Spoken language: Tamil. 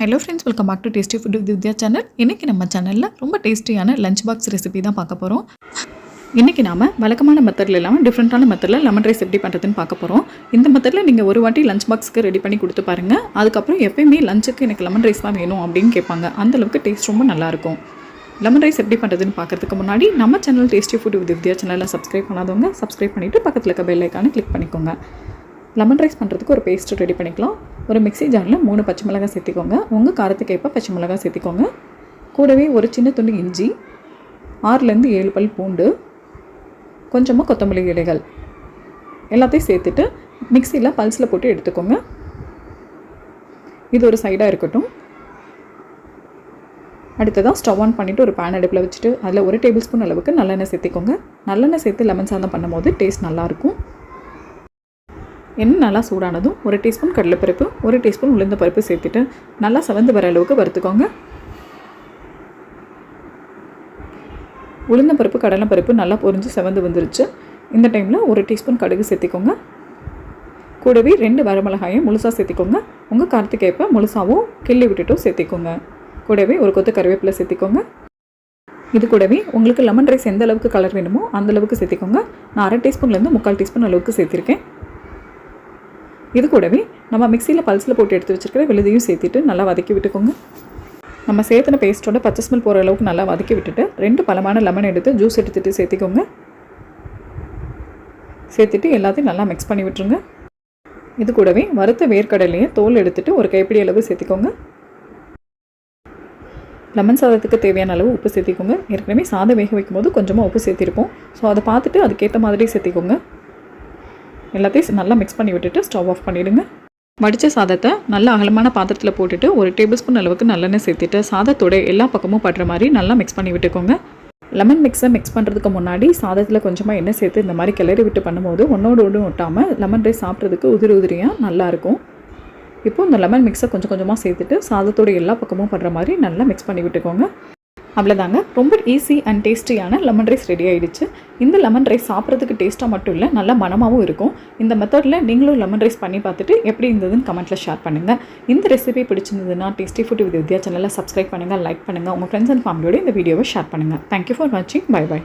Hello friends welcome back to tasty food with Vidya channel இன்றைக்கி நம்ம சேனலில் ரொம்ப டேஸ்டியான லஞ்ச் பாக்ஸ் ரெசிபி தான் பார்க்க போகிறோம் இன்றைக்கி நாம் வழக்கமான மெத்தடில் இல்லாமல் டிஃப்ரெண்ட்டான மெத்தடில் லெமன் ரைஸ் எப்படி பண்ணுறதுன்னு பார்க்க போகிறோம் இந்த மெத்தடில் நீங்கள் ஒரு வாட்டி லஞ்ச் பாக்ஸ்க்கு ரெடி பண்ணி கொடுத்து பாருங்கள் அதுக்கப்புறம் எப்பயுமே லஞ்சுக்கு எனக்கு லெமன் ரைஸ் தான் வேணும் அப்படின்னு கேட்பாங்க. அந்தளவுக்கு டேஸ்ட் ரொம்ப நல்லாயிருக்கும் லெமன் ரைஸ் எப்படி பண்ணுறதுன்னு பார்க்குறதுக்கு முன்னாடி நம்ம channel tasty food with Vidya சேனலில் சப்ஸ்கிரைப் பண்ணாதவங்க சப்ஸ்கிரைப் பண்ணிவிட்டு பக்கத்தில் இருக்க பெல் ஐக்கானை கிளிக் பண்ணிக்கோங்க. லெமன் ரைஸ் பண்ணுறதுக்கு ஒரு பேஸ்ட் ரெடி பண்ணிக்கலாம். ஒரு மிக்ஸி ஜாரில் மூணு பச்சை மிளகாய் சேர்த்திக்கோங்க. உங்கள் காரத்துக்கு ஏற்ப பச்சை மிளகாய் சேர்த்திக்கோங்க. கூடவே ஒரு சின்ன துண்டு இஞ்சி ஆறுலேருந்து ஏழு பல் பூண்டு கொஞ்சமாக கொத்தமல்லி இலைகள். எல்லாத்தையும் சேர்த்துட்டு மிக்சியில் பல்ஸில் போட்டு எடுத்துக்கோங்க. இது ஒரு சைடாக இருக்கட்டும். அடுத்ததாக ஸ்டவ் ஆன் பண்ணிவிட்டு ஒரு பேன் அடுப்பில் வச்சுட்டு அதில் ஒரு டேபிள் ஸ்பூன் அளவுக்கு நல்லெண்ணெய் சேர்த்திக்கோங்க. நல்லெண்ணெய் சேர்த்து லெமன் சாதம் பண்ணும்போது டேஸ்ட் நல்லாயிருக்கும் எண்ணெய் நல்லா சூடானதும் ஒரு டீஸ்பூன் கடலைப்பருப்பு ஒரு டீஸ்பூன் உளுந்த பருப்பு சேர்த்துட்டு நல்லா செவந்து வர அளவுக்கு வறுத்துக்கோங்க. உளுந்த பருப்பு கடலை பருப்பு நல்லா பொரிஞ்சு செவந்து வந்துருச்சு. இந்த டைமில் ஒரு டீஸ்பூன் கடுகு சேர்த்திக்கோங்க. கூடவே ரெண்டு வரமிளகாயும் முழுசாக சேர்த்திக்கோங்க. உங்கள் காரத்துக்கு ஏற்ப முழுசாகவும் கிள்ளி விட்டுட்டும் சேர்த்திக்கோங்க. கூடவே ஒரு கொத்து கருவேப்பிலை சேர்த்திக்கோங்க. இது கூடவே உங்களுக்கு லெமன் ரைஸ் எந்த அளவுக்கு கலர் வேணுமோ அந்த அளவுக்கு சேர்த்திக்கோங்க. நான் அரை டீஸ்பூன்லேருந்து முக்கால் டீஸ்பூன் அளவுக்கு சேர்த்திருக்கேன். இது கூடவே நம்ம மிக்சியில் பல்ஸில் போட்டு எடுத்து வச்சுருக்கிற விழுதையும் சேர்த்துட்டு நல்லா வதக்கி விட்டுக்கோங்க. நம்ம சேர்த்துன பேஸ்ட்டோட பச்சை ஸ்மெல் போகிற அளவுக்கு நல்லா வதக்கி விட்டுட்டு ரெண்டு பழமான லெமன் எடுத்து ஜூஸ் எடுத்துகிட்டு சேர்த்திக்கோங்க. சேர்த்துட்டு எல்லாத்தையும் நல்லா மிக்ஸ் பண்ணி விட்டுருங்க. இது கூடவே வறுத்த வேர்க்கடலையை தோல் எடுத்துகிட்டு ஒரு கைப்பிடி அளவு சேர்த்திக்கோங்க. லெமன் சாதத்துக்கு தேவையான அளவு உப்பு சேர்த்திக்கோங்க. ஏற்கனவே சாதம் வேக வைக்கும்போது கொஞ்சமாக உப்பு சேர்த்திருப்போம். ஸோ அதை பார்த்துட்டு அதுக்கேற்ற மாதிரி சேர்த்திக்கோங்க. எல்லாத்தையும் நல்லா மிக்ஸ் பண்ணி விட்டுட்டு ஸ்டவ் ஆஃப் பண்ணிவிடுங்க வடித்த சாதத்தை நல்ல அகலமான பாத்திரத்தில் போட்டுட்டு ஒரு டேபிள் ஸ்பூன் அளவுக்கு நல்லெண்ணெய் சேர்த்துட்டு சாதத்தோட எல்லா பக்கமும் படுற மாதிரி நல்லா மிக்ஸ் பண்ணி விட்டுக்கோங்க. லெமன் மிக்ஸை மிக்ஸ் பண்ணுறதுக்கு முன்னாடி சாதத்தில் கொஞ்சமாக எண்ணெய் சேர்த்து இந்த மாதிரி கிளறி விட்டு பண்ணும்போது ஒன்றோடு ஒன்று ஒட்டாமல் லெமன் ரைஸ் சாப்பிட்றதுக்கு உதிரி உதிரியாக நல்லாயிருக்கும் இப்போது இந்த லெமன் மிக்ஸை கொஞ்சம் கொஞ்சமாக சேர்த்துட்டு சாதத்தோட எல்லா பக்கமும் படுற மாதிரி நல்லா மிக்ஸ் பண்ணி விட்டுக்கோங்க. அவ்வளோதாங்க ரொம்ப ஈஸி அண்ட் டேஸ்டியான லெமன் ரைஸ் ரெடி ஆகிடுச்சு இந்த லெமன் ரைஸ் சாப்பிட்றதுக்கு டேஸ்ட்டாக மட்டும் இல்லை நல்ல மனமாகவும் இருக்கும். இந்த மெத்தடில் நீங்களும் லெமன் ரைஸ் பண்ணி பார்த்துட்டு எப்படி இருந்ததுன்னு கமெண்ட்டில் ஷேர் பண்ணுங்கள் இந்த ரெசிபி பிடிச்சிருந்ததுன்னா டேஸ்டி ஃபுட் வித் வித்யா சேனலில் சப்ஸ்கிரைப் பண்ணுங்கள் லைக் பண்ணுங்கள் உங்கள் ஃப்ரெண்ட்ஸ் அண்ட் ஃபேமிலியோட இந்த வீடியோவை ஷேர் பண்ணுங்கள் தேங்க்யூ ஃபார் வாட்சிங் பை பை